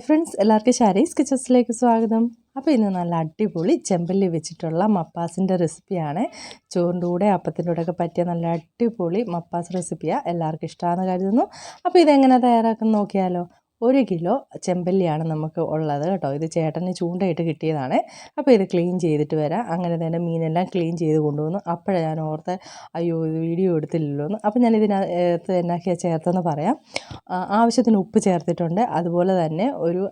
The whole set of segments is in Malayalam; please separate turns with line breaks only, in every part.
ഹായ് ഫ്രണ്ട്സ് എല്ലാവർക്കും ഷാരീസ് കിച്ചൻസിലേക്ക് സ്വാഗതം. അപ്പോൾ ഇന്ന് നല്ല അടിപൊളി ചെമ്പല്ലി വെച്ചിട്ടുള്ള മപ്പാസിന്റെ റെസിപ്പിയാണ്. ചോറിന്റെ കൂടെ അപ്പത്തിന്റെ കൂടെയൊക്കെ പറ്റിയ നല്ല അടിപൊളി മപ്പാസ് റെസിപ്പിയാണ് എല്ലാവർക്കും ഇഷ്ടമാണെന്ന് കരുതുന്നു. അപ്പോൾ ഇതെങ്ങനെ തയ്യാറാക്കുന്ന നോക്കിയാലോ. ഒരു കിലോ ചെമ്പല്ലിയാണ് നമുക്ക് ഉള്ളത് കേട്ടോ. ഇത് ചേട്ടന് ചൂണ്ടയിട്ട് കിട്ടിയതാണ്. അപ്പോൾ ഇത് ക്ലീൻ ചെയ്തിട്ട് വരാം. അങ്ങനെ തന്നെ മീനെല്ലാം ക്ലീൻ ചെയ്ത് കൊണ്ടുവന്നു. അപ്പോഴാണ് ഞാൻ ഓർത്ത് അയ്യോ ഇത് വീഡിയോ എടുത്തില്ലല്ലോ എന്ന്. അപ്പോൾ ഞാൻ ഇതിനകത്ത് എന്നാക്കിയാണ് ചേർത്തെന്ന് പറയാം. ആവശ്യത്തിന് ഉപ്പ് ചേർത്തിട്ടുണ്ട്. അതുപോലെ തന്നെ ഒരു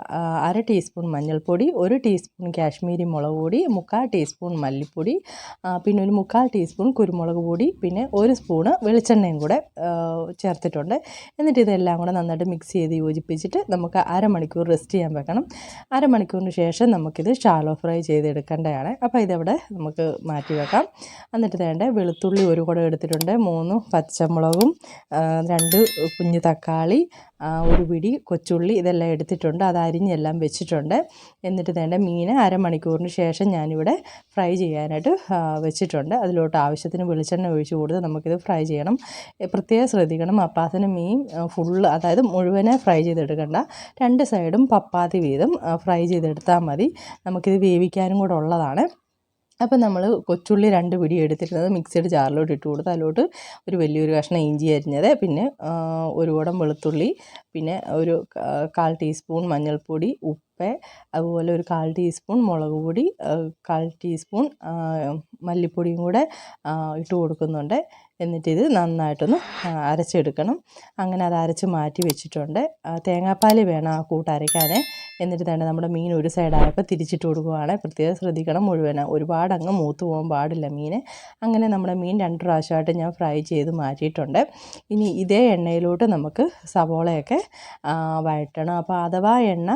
അര ടീസ്പൂൺ മഞ്ഞൾപ്പൊടി ഒരു ടീസ്പൂൺ കാശ്മീരി മുളക് പൊടി മുക്കാൽ ടീസ്പൂൺ മല്ലിപ്പൊടി പിന്നെ ഒരു മുക്കാൽ ടീസ്പൂൺ കുരുമുളക് പൊടി പിന്നെ ഒരു സ്പൂണ് വെളിച്ചെണ്ണയും കൂടെ ചേർത്തിട്ടുണ്ട്. എന്നിട്ട് ഇതെല്ലാം കൂടെ നന്നായിട്ട് മിക്സ് ചെയ്ത് യോജിപ്പിച്ചിട്ട് നമുക്ക് അരമണിക്കൂർ റെസ്റ്റ് ചെയ്യാൻ വെക്കണം. അരമണിക്കൂറിന് ശേഷം നമുക്കിത് ഷാലോ ഫ്രൈ ചെയ്തെടുക്കേണ്ടതാണ്. അപ്പോൾ ഇതവിടെ നമുക്ക് മാറ്റി വെക്കാം. എന്നിട്ട് വേണ്ട വെളുത്തുള്ളി ഒരു കുടം എടുത്തിട്ടുണ്ട്. മൂന്ന് പച്ചമുളകും രണ്ട് കുഞ്ഞു തക്കാളി ഒരു പിടി കൊച്ചുള്ളി ഇതെല്ലാം എടുത്തിട്ടുണ്ട്. അത് അരിഞ്ഞെല്ലാം വെച്ചിട്ടുണ്ട്. എന്നിട്ട് വേണ്ട മീൻ അരമണിക്കൂറിന് ശേഷം ഞാനിവിടെ ഫ്രൈ ചെയ്യാനായിട്ട് വെച്ചിട്ടുണ്ട്. അതിലോട്ട് ആവശ്യത്തിന് വെളിച്ചെണ്ണ ഒഴിച്ചു കൊടുത്ത് നമുക്കിത് ഫ്രൈ ചെയ്യണം. പ്രത്യേകം ശ്രദ്ധിക്കണം. അപ്പാസിന് മീൻ ഫുള്ള് അതായത് മുഴുവനെ ഫ്രൈ ചെയ്തെടുക്കണം രണ്ട് സൈഡും പപ്പാതി വീതം ഫ്രൈ ചെയ്തെടുത്താൽ മതി. നമുക്കിത് വേവിക്കാനും കൂടെ ഉള്ളതാണ്. അപ്പം നമ്മൾ കൊച്ചുള്ളി രണ്ട് പിടി എടുത്തിരുന്നത് മിക്സഡ് ജാറിലോട്ട് ഇട്ട് കൊടുത്ത് അതിലോട്ട് ഒരു വലിയൊരു കഷ്ണം ഇഞ്ചി അരിഞ്ഞത്. പിന്നെ ഒരു കുടം വെളുത്തുള്ളി പിന്നെ ഒരു കാൽ ടീസ്പൂൺ മഞ്ഞൾപ്പൊടി ഉപ്പ് അതുപോലെ ഒരു കാൽ ടീസ്പൂൺ മുളക് പൊടി കാൽ ടീസ്പൂൺ മല്ലിപ്പൊടിയും കൂടെ ഇട്ട് കൊടുക്കുന്നുണ്ട്. എന്നിട്ട് ഇത് നന്നായിട്ടൊന്ന് അരച്ചെടുക്കണം. അങ്ങനെ അത് അരച്ച് മാറ്റി വെച്ചിട്ടുണ്ട്. തേങ്ങാപ്പാൽ വേണം ആ കൂട്ട് എന്നിട്ട് തന്നെ നമ്മുടെ മീൻ ഒരു സൈഡായപ്പോൾ തിരിച്ചിട്ട് കൊടുക്കുകയാണ് പ്രത്യേകം ശ്രദ്ധിക്കണം. മുഴുവൻ ഒരുപാട് അങ്ങ് മൂത്ത് പോകാൻ പാടില്ല മീൻ. അങ്ങനെ നമ്മുടെ മീൻ രണ്ട് പ്രാവശ്യമായിട്ട് ഞാൻ ഫ്രൈ ചെയ്ത് മാറ്റിയിട്ടുണ്ട്. ഇനി ഇതേ എണ്ണയിലോട്ട് നമുക്ക് സവോളയൊക്കെ വഴറ്റണം. അപ്പോൾ അഥവാ എണ്ണ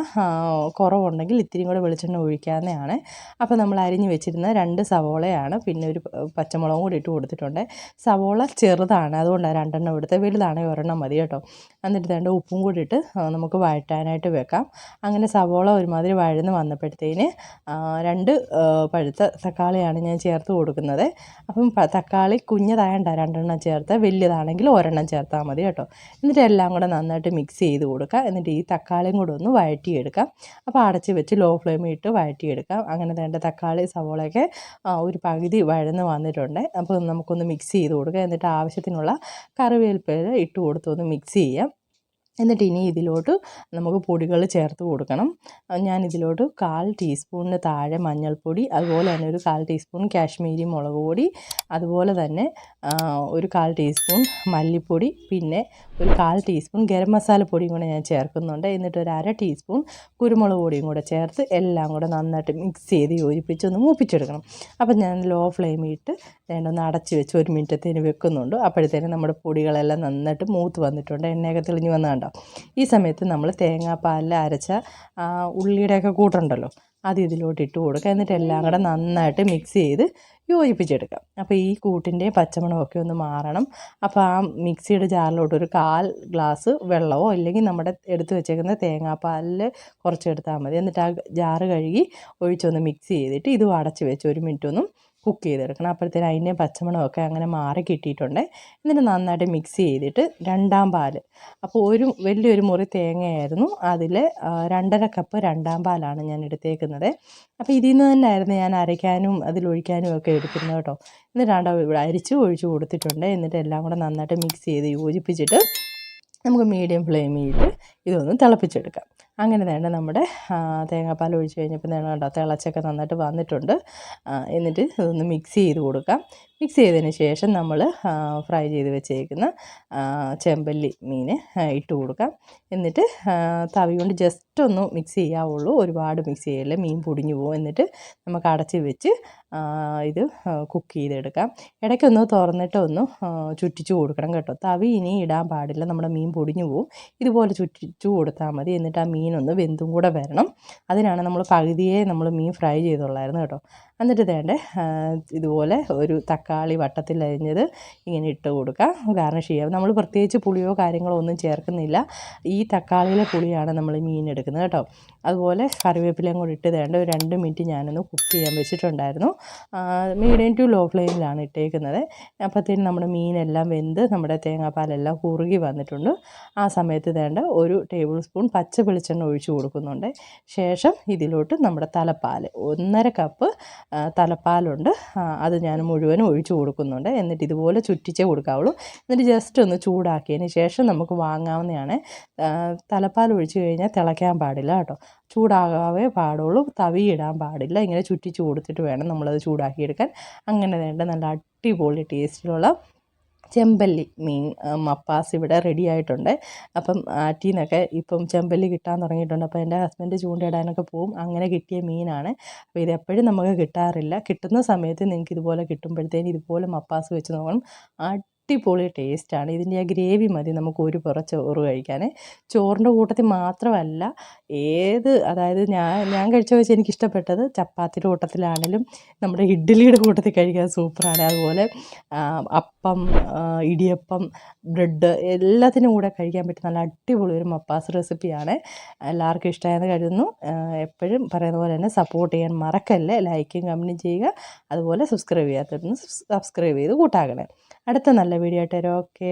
കുറവുണ്ടെങ്കിൽ ഇത്തിരി കൂടെ വെളിച്ചെണ്ണ ഒഴിക്കാവുന്നതാണ്. അപ്പോൾ നമ്മൾ അരിഞ്ഞ് വെച്ചിരുന്ന രണ്ട് സവോളയാണ് പിന്നെ ഒരു പച്ചമുളകും കൂടി ഇട്ട് കൊടുത്തിട്ടുണ്ട്. സവോള ചെറുതാണ്. അതുകൊണ്ടാണ് രണ്ടെണ്ണം എടുത്ത് വലുതാണെങ്കിൽ ഒരെണ്ണം മതി കേട്ടോ. എന്നിട്ട് രണ്ട് ഉപ്പും കൂടി ഇട്ട് നമുക്ക് വഴറ്റാനായിട്ട് വെക്കാം. അങ്ങനെ സവോള ഒരുമാതിരി വഴന്ന് വന്നപ്പോഴത്തേന് രണ്ട് പഴുത്ത തക്കാളിയാണ് ഞാൻ ചേർത്ത് കൊടുക്കുന്നത്. അപ്പം തക്കാളി കുഞ്ഞതായണ്ട രണ്ടെണ്ണം ചേർത്ത് വലിയതാണെങ്കിൽ ഒരെണ്ണം ചേർത്താൽ മതി കേട്ടോ. എന്നിട്ട് എല്ലാം കൂടെ നന്നായിട്ട് മിക്സ് ചെയ്ത് കൊടുക്കുക. എന്നിട്ട് ഈ തക്കാളിയും കൂടെ ഒന്ന് വഴറ്റിയെടുക്കാം. അപ്പോൾ അടച്ച് വെച്ച് ലോ ഫ്ലെയിമിൽ ഇട്ട് വഴറ്റിയെടുക്കാം. അങ്ങനെ വേണ്ട തക്കാളി സവോളയൊക്കെ ഒരു പകുതി വഴന്ന് വന്നിട്ടുണ്ട്. അപ്പോൾ നമുക്കൊന്ന് മിക്സ് ചെയ്ത് കൊടുക്കുക. എന്നിട്ട് ആവശ്യത്തിനുള്ള കറിവേൽപ്പേര് ഇട്ട് കൊടുത്തൊന്ന് മിക്സ് ചെയ്യാം. എന്നിട്ട് ഇനി ഇതിലോട്ട് നമുക്ക് പൊടികൾ ചേർത്ത് കൊടുക്കണം. ഞാൻ ഇതിലോട്ട് കാൽ ടീസ്പൂണിന് താഴെ മഞ്ഞൾപ്പൊടി അതുപോലെ തന്നെ ഒരു കാൽ ടീസ്പൂൺ കാശ്മീരി മുളക് പൊടി അതുപോലെ തന്നെ ഒരു കാൽ ടീസ്പൂൺ മല്ലിപ്പൊടി പിന്നെ ഒരു കാൽ ടീസ്പൂൺ ഗരം മസാല പൊടിയും കൂടെ ഞാൻ ചേർക്കുന്നുണ്ട്. എന്നിട്ട് ഒരു അര ടീസ്പൂൺ കുരുമുളക് പൊടിയും കൂടെ ചേർത്ത് എല്ലാം കൂടെ നന്നായിട്ട് മിക്സ് ചെയ്ത് യോജിപ്പിച്ച് ഒന്ന് മൂപ്പിച്ചെടുക്കണം. അപ്പം ഞാൻ ലോ ഫ്ലെയിമിൽ ഇട്ട് ഒന്ന് അടച്ച് വെച്ച് ഒരു മിനിറ്റത്തേന് വെക്കുന്നുണ്ട്. അപ്പോഴത്തേനും നമ്മുടെ പൊടികളെല്ലാം നന്നായിട്ട് മൂത്ത് വന്നിട്ടുണ്ട്. എണ്ണയൊക്കെ തെളിഞ്ഞ് വന്നതുണ്ടോ? ഈ സമയത്ത് നമ്മൾ തേങ്ങാപ്പാലിൽ അരച്ച ഉള്ളിയുടെയൊക്കെ കൂട്ടുണ്ടല്ലോ അത് ഇതിലോട്ട് ഇട്ട് കൊടുക്കുക. എന്നിട്ട് എല്ലാം കൂടെ നന്നായിട്ട് മിക്സ് ചെയ്ത് യോജിപ്പിച്ചെടുക്കാം. അപ്പോൾ ഈ കൂട്ടിന്റെ പച്ചമണമൊക്കെ ഒന്ന് മാറണം. അപ്പോൾ ആ മിക്സിയുടെ ജാറിലോട്ട് ഒരു കാൽ ഗ്ലാസ് വെള്ളമോ അല്ലെങ്കിൽ നമ്മുടെ എടുത്ത് വെച്ചേക്കുന്ന തേങ്ങാപ്പാലിൽ കുറച്ച് എടുത്താൽ മതി. എന്നിട്ട് ആ ജാറ് കഴുകി ഒഴിച്ചൊന്ന് മിക്സ് ചെയ്തിട്ട് ഇതും അടച്ച് വെച്ച് ഒരു മിനിറ്റ് ഒന്നും കുക്ക് ചെയ്തെടുക്കണം. അപ്പോഴത്തേനും അതിന്റെ പച്ചമണമൊക്കെ അങ്ങനെ മാറി കിട്ടിയിട്ടുണ്ട്. എന്നിട്ട് നന്നായിട്ട് മിക്സ് ചെയ്തിട്ട് രണ്ടാം പാൽ അപ്പോൾ ഒരു വലിയൊരു മുറി തേങ്ങയായിരുന്നു. അതിൽ രണ്ടര കപ്പ് രണ്ടാം പാലാണ് ഞാൻ എടുത്തേക്കുന്നത്. അപ്പോൾ ഇതിൽ നിന്ന് തന്നെയായിരുന്നു ഞാൻ അരയ്ക്കാനും അതിലൊഴിക്കാനും ഒക്കെ എടുക്കുന്നത് കേട്ടോ. എന്നിട്ടാണ്ടോ ഇവിടെ അരിച്ച് ഒഴിച്ച് കൊടുത്തിട്ടുണ്ട്. എന്നിട്ട് എല്ലാം കൂടെ നന്നായിട്ട് മിക്സ് ചെയ്ത് യോജിപ്പിച്ചിട്ട് നമുക്ക് മീഡിയം ഫ്ലെയിമിൽ ഇതൊന്ന് തിളപ്പിച്ചെടുക്കാം. അങ്ങനെ വേണ്ട നമ്മുടെ തേങ്ങാപ്പാൽ ഒഴിച്ച് കഴിഞ്ഞപ്പോൾ കണ്ടോ തിളച്ചൊക്കെ നന്നായിട്ട് വന്നിട്ടുണ്ട്. എന്നിട്ട് ഇതൊന്ന് മിക്സ് ചെയ്ത് കൊടുക്കാം. മിക്സ് ചെയ്തതിന് ശേഷം നമ്മൾ ഫ്രൈ ചെയ്ത് വെച്ചേക്കുന്ന ചെമ്പല്ലി മീൻ ഇട്ട് കൊടുക്കാം. എന്നിട്ട് തവി കൊണ്ട് ജസ്റ്റ് ഒന്ന് മിക്സ് ചെയ്യാവുള്ളൂ. ഒരുപാട് മിക്സ് ചെയ്യല്ലേ മീൻ പൊടിഞ്ഞു പോകും. എന്നിട്ട് നമുക്ക് അടച്ച് വെച്ച് ഇത് കുക്ക് ചെയ്തെടുക്കാം. ഇടയ്ക്കൊന്ന് തുറന്നിട്ട് ഒന്ന് ചുറ്റിച്ച് കൊടുക്കണം കേട്ടോ. തവി ഇനി ഇടാൻ പാടില്ല. നമ്മുടെ മീൻ പൊടിഞ്ഞു പോകും. ഇതുപോലെ ചുറ്റിച്ചു കൊടുത്താൽ മതി. എന്നിട്ട് ആ മീനൊന്ന് വെന്തും കൂടെ വരണം. അതിനാണ് നമ്മൾ പകുതിയെ നമ്മൾ മീൻ ഫ്രൈ ചെയ്തുള്ളായിരുന്നു കേട്ടോ. എന്നിട്ട് ഇതേണ്ട ഇതുപോലെ ഒരു തക്കാളി വട്ടത്തിൽ അരിഞ്ഞത് ഇങ്ങനെ ഇട്ട് കൊടുക്കാം. ഗാർണിഷ് ചെയ്യാം. നമ്മൾ പ്രത്യേകിച്ച് പുളിയോ കാര്യങ്ങളോ ഒന്നും ചേർക്കുന്നില്ല. ഈ തക്കാളിയിലെ പുളിയാണ് നമ്മൾ മീൻ എടുക്കുന്നത് കേട്ടോ. അതുപോലെ കറിവേപ്പിലയും കൂടി ഇട്ട് തേണ്ട ഒരു രണ്ട് മിനിറ്റ് ഞാനൊന്ന് കുക്ക് ചെയ്യാൻ വെച്ചിട്ടുണ്ടായിരുന്നു. മീഡിയം ടു ലോ ഫ്ലെയിമിലാണ് ഇട്ടേക്കുന്നത്. അപ്പോഴത്തേനും നമ്മുടെ മീനെല്ലാം വെന്ത് നമ്മുടെ തേങ്ങാപ്പാലെല്ലാം കുറുകി വന്നിട്ടുണ്ട്. ആ സമയത്ത് തേണ്ട ഒരു ടേബിൾ സ്പൂൺ പച്ച വെളിച്ചെണ്ണ ഒഴിച്ചു കൊടുക്കുന്നുണ്ട്. ശേഷം ഇതിലോട്ട് നമ്മുടെ തലപ്പാൽ ഒന്നര കപ്പ് തലപ്പാലുണ്ട്. അത് ഞാൻ മുഴുവനും ഒഴിച്ചു കൊടുക്കുന്നുണ്ട്. എന്നിട്ട് ഇതുപോലെ ചുറ്റിച്ചേ കൊടുക്കാവുള്ളൂ. എന്നിട്ട് ജസ്റ്റ് ഒന്ന് ചൂടാക്കിയതിന് ശേഷം നമുക്ക് വാങ്ങാവുന്നതാണ്. തലപ്പാൽ ഒഴിച്ച് കഴിഞ്ഞാൽ തിളയ്ക്കാൻ പാടില്ല കേട്ടോ. ചൂടാകാവേ പാടുള്ളൂ. തവി ഇടാൻ പാടില്ല. ഇങ്ങനെ ചുറ്റിച്ച് കൊടുത്തിട്ട് വേണം നമ്മളത് ചൂടാക്കിയെടുക്കാൻ. അങ്ങനെ വേണ്ട. നല്ല അടിപൊളി ടേസ്റ്റിലുള്ള ചെമ്പല്ലി മീൻ മപ്പാസ് ഇവിടെ റെഡി ആയിട്ടുണ്ട്. അപ്പം ആറ്റിൽ നിന്നൊക്കെ ഇപ്പം ചെമ്പല്ലി കിട്ടാൻ തുടങ്ങിയിട്ടുണ്ട്. അപ്പോൾ എന്റെ ഹസ്ബൻഡ് ചൂണ്ടയിടാനൊക്കെ പോവും. അങ്ങനെ കിട്ടിയ മീനാണ്. അപ്പോൾ ഇത് എപ്പോഴും നമുക്ക് കിട്ടാറില്ല. കിട്ടുന്ന സമയത്ത് നിങ്ങൾക്ക് ഇതുപോലെ കിട്ടുമ്പോഴത്തേന് ഇതുപോലെ മപ്പാസ് വെച്ച് നോക്കണം. അടിപൊളി ടേസ്റ്റാണ്. ഇതിന്റെ ആ ഗ്രേവി മതി നമുക്ക് ഒരു പുറ ചോറ് കഴിക്കാൻ ചോറിന്റെ കൂട്ടത്തിൽ മാത്രമല്ല ഏത് അതായത് ഞാൻ ഞാൻ കഴിച്ച വെച്ച് എനിക്കിഷ്ടപ്പെട്ടത് ചപ്പാത്തിയുടെ കൂട്ടത്തിലാണെങ്കിലും നമ്മുടെ ഇഡ്ഡലിയുടെ കൂട്ടത്തിൽ കഴിക്കാൻ സൂപ്പറാണ്. അതുപോലെ അപ്പം ഇടിയപ്പം ബ്രെഡ് എല്ലാത്തിനും കൂടെ കഴിക്കാൻ പറ്റും നല്ല അടിപൊളി ഒരു മപ്പാസ് റെസിപ്പിയാണ്. എല്ലാവർക്കും ഇഷ്ടമായെന്ന് കരുതുന്നു. എപ്പോഴും പറയുന്ന പോലെ തന്നെ സപ്പോർട്ട് ചെയ്യാൻ മറക്കല്ലേ? ലൈക്കും കമന്റും ചെയ്യുക. അതുപോലെ സബ്സ്ക്രൈബ് ചെയ്യാത്തവരൊന്ന് സബ്സ്ക്രൈബ് ചെയ്ത് കൂട്ടാകണേ. അടുത്ത നല്ല വീഡിയോ ആയിട്ട് തരാം ഓക്കെ